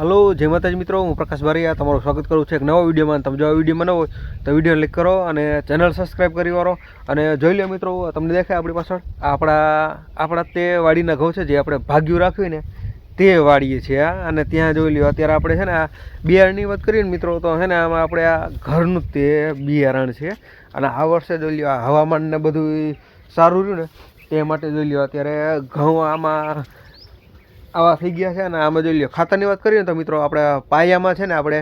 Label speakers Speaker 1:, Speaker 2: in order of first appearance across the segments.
Speaker 1: Hello, જય માતાજી મિત્રો, હું પ્રકાશ બારીયા તમારું સ્વાગત કરું છું એક નવા વિડીયોમાં. તમે જો આ વિડીયોમાં ન હોય, તો વીડિયો ક્લિક કરો અને ચેનલ સબસ્ક્રાઈબ કરી વાળો. અને જોઈ લો મિત્રો, તમને દેખાય આપણી પાછળ, આપણા આપણા તે વાડીના ઘઉં છે, જે આપણે ભાગ્યું રાખ્યું ને, તે વાડીએ છીએ આ. અને ત્યાં જોઈ લ્યો, અત્યારે આપણે છે ને આ બિયારણની વાત કરીએ ને મિત્રો, તો છે ને આમાં આપણે આ ઘરનું તે બિયારણ છે. અને આ વર્ષે જોઈ લ્યો, આ હવામાનને બધું સારું રહ્યું ને, તે માટે જોઈ લ્યો, અત્યારે ઘઉં આમાં આવા થઈ ગયા છે અને આમાં જોઈ લો ખાતરની વાત કરીએ તો મિત્રો આપણે પાયામાં છે ને આપણે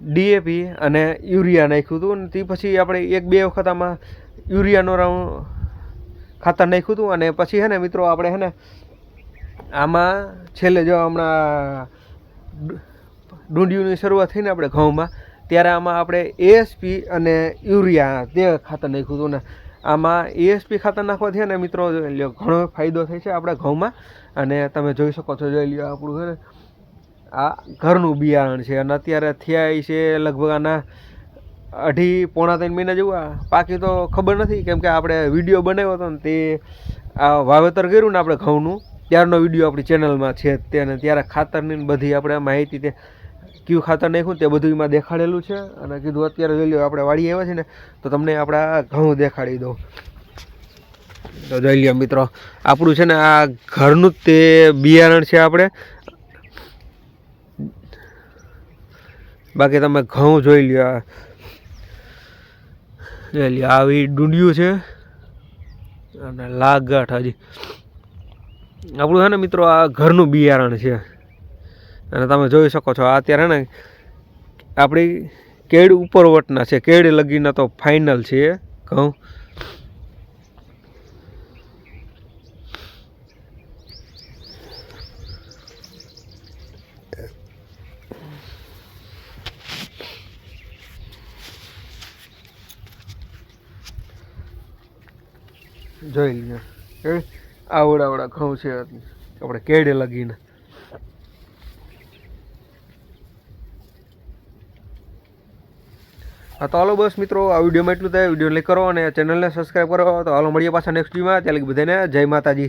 Speaker 1: ડીએપી અને યુરિયા નાખ્યું હતું અને તે પછી આપણે એક બે વખત આમાં યુરિયાનો રાઉન્ડ ખાતર નાખ્યું હતું અને પછી છે ને મિત્રો આપણે છે ને આમાં છેલ્લે જો હમણાં ડુંડિયુંની શરૂઆત થઈને આપણે ઘઉંમાં, ત્યારે આમાં આપણે એએસપી અને યુરિયા તે ખાતર નાખ્યું હતું ને આમાં એએસપી ખાતર નાખવાથી છે ને મિત્રો ઘણો ફાયદો થાય છે આપણે ઘઉંમાં. અને તમે જોઈ શકો છો, જોઈ લ્યો આપણું છે આ ઘરનું બિયારણ છે અને અત્યારે થયા છે લગભગ આના અઢી, પોણા ત્રણ મહિના જેવું. પાકી તો ખબર નથી, કેમ કે આપણે વીડિયો બનાવ્યો હતો ને તે આ વાવેતર કર્યું ને આપણે ઘઉંનું. ત્યારનો વીડિયો આપણી ચેનલમાં છે તેને ત્યારે ખાતરની બધી આપણે માહિતી તે કયું ખાતર નાખ્યું તે બધું એમાં દેખાડેલું છે. અને કીધું અત્યારે જોઈ લો આપણે વાડી આવ્યા છે ને, તો તમને આપણા ઘઉં દેખાડી દઉં. તો જોઈ લો મિત્રો, આપણું છે ને આ ઘરનું જ તે બિયારણ છે આપણે. બાકી તમે ઘઉં જોઈ લ્યો આ. જોઈ લ્યો, આવી ડુંડિયું છે. અને લાગાઠ હજી. આપણું છે ને મિત્રો આ ઘરનું બિયારણ છે. અને તમે જોઈ શકો છો આ અત્યારે ને, આપણી કેડ ઉપરવટના છે, કેડ લગીના તો ફાઇનલ છે. ઘઉં. જોઈ લઈએ આવડા આવડા ઘઉં છે, આપણે કેડે લગીને. હા, તો હાલો બસ મિત્રો, આ વિડીયોમાં એટલું થાય. વીડિયો લાઈક કરો અને ચેનલને સબસ્ક્રાઈબ કરો. તો હાલો મળીએ પાછા નેક્સ્ટ વિડીયોમાં. ત્યાં લગી બધાને જય માતાજી.